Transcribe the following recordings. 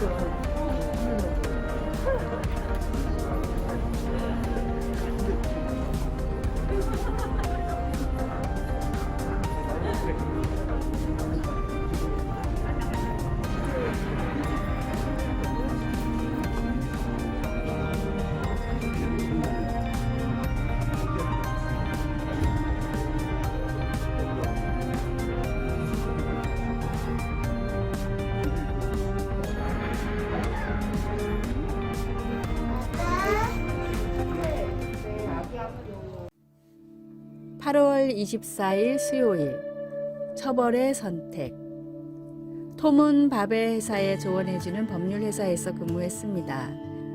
Google. 8월 24일 수요일 처벌의 선택 톰은 밥의 회사에 조언해주는 법률 회사에서 근무했습니다.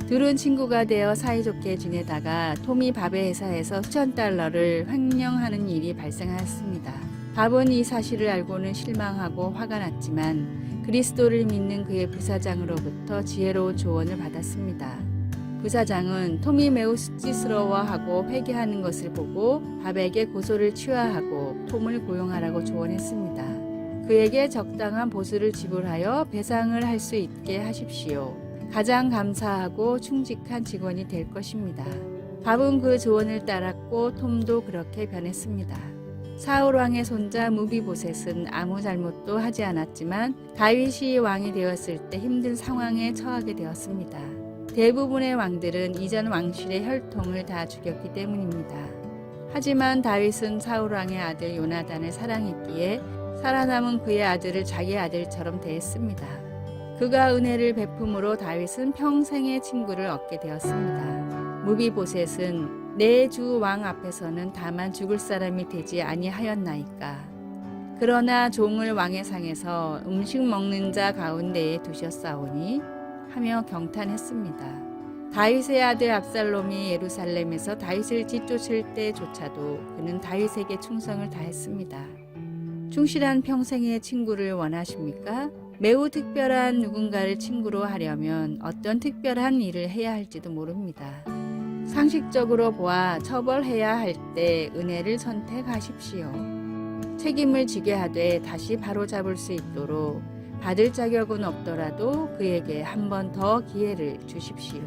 둘은 친구가 되어 사이좋게 지내다가 톰이 밥의 회사에서 수천 달러를 횡령하는 일이 발생하였습니다. 밥은 이 사실을 알고는 실망하고 화가 났지만 그리스도를 믿는 그의 부사장으로부터 지혜로운 조언을 받았습니다. 부사장은 톰이 매우 수치스러워하고 회개하는 것을 보고 밥에게 고소를 취하하고 톰을 고용하라고 조언했습니다. 그에게 적당한 보수를 지불하여 배상을 할 수 있게 하십시오. 가장 감사하고 충직한 직원이 될 것입니다. 밥은 그 조언을 따랐고 톰도 그렇게 변했습니다. 사울 왕의 손자 무비보셋은 아무 잘못도 하지 않았지만 다윗이 왕이 되었을 때 힘든 상황에 처하게 되었습니다. 대부분의 왕들은 이전 왕실의 혈통을 다 죽였기 때문입니다. 하지만 다윗은 사울 왕의 아들 요나단을 사랑했기에 살아남은 그의 아들을 자기 아들처럼 대했습니다. 그가 은혜를 베품으로 다윗은 평생의 친구를 얻게 되었습니다. 무비보셋은 내 주 왕 앞에서는 다만 죽을 사람이 되지 아니하였나이까. 그러나 종을 왕의 상에서 음식 먹는 자 가운데에 두셨사오니 하며 경탄했습니다. 다윗의 아들 압살롬이 예루살렘에서 다윗을 뒤쫓을 때조차도 그는 다윗에게 충성을 다했습니다. 충실한 평생의 친구를 원하십니까? 매우 특별한 누군가를 친구로 하려면 어떤 특별한 일을 해야 할지도 모릅니다. 상식적으로 보아 처벌해야 할 때 은혜를 선택하십시오. 책임을 지게 하되 다시 바로잡을 수 있도록 받을 자격은 없더라도 그에게 한 번 더 기회를 주십시오.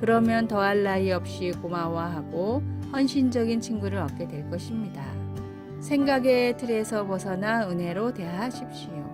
그러면 더할 나위 없이 고마워하고 헌신적인 친구를 얻게 될 것입니다. 생각의 틀에서 벗어나 은혜로 대하십시오.